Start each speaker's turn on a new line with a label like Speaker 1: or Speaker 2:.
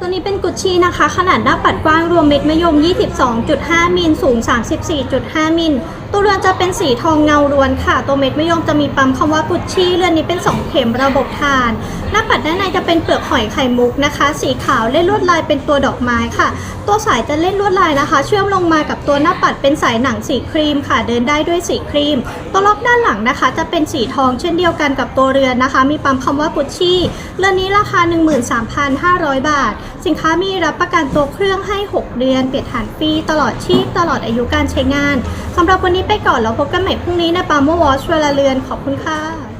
Speaker 1: ตัวนี้เป็นกุชชี่นะคะ ขนาดหน้าปัดกว้างรวมเม็ดมะยม 22.5 มิล สูง 34.5 มิล ตัวเรือนจะเป็นสีทองเงาล้วนค่ะ ตัวเม็ดมะยมจะมีปั๊มคำว่ากุชชี่เรือนนี้เป็น 2 เข็มระบบทาน หน้าปัดด้านในจะเป็นเปลือกหอยไข่มุกนะคะ สีขาวเล่นลวดลายเป็นตัวดอกไม้ค่ะ ตัวสายจะเล่นลวดลายนะคะ เชื่อมลงมากับตัวหน้าปัดเป็นสายหนังสีครีมค่ะ เดินได้ด้วยสีครีม ตัวล็อกด้านหลังนะคะ จะเป็นสีทองเช่นเดียวกันกับตัวเรือนนะคะ มีปั๊มคำว่ากุชชี่ เรือนนี้ราคา 13,500 บาท สินค้ามีรับประกันตัวเครื่องให้ 6 เดือน เปลี่ยนฐานฟรีตลอดชีพ ตลอดอายุการใช้งานสำหรับวันนี้ไปก่อนแล้วพบกันใหม่พรุ่งนี้ในปาโมวอชเวลาเรือนขอบคุณค่ะ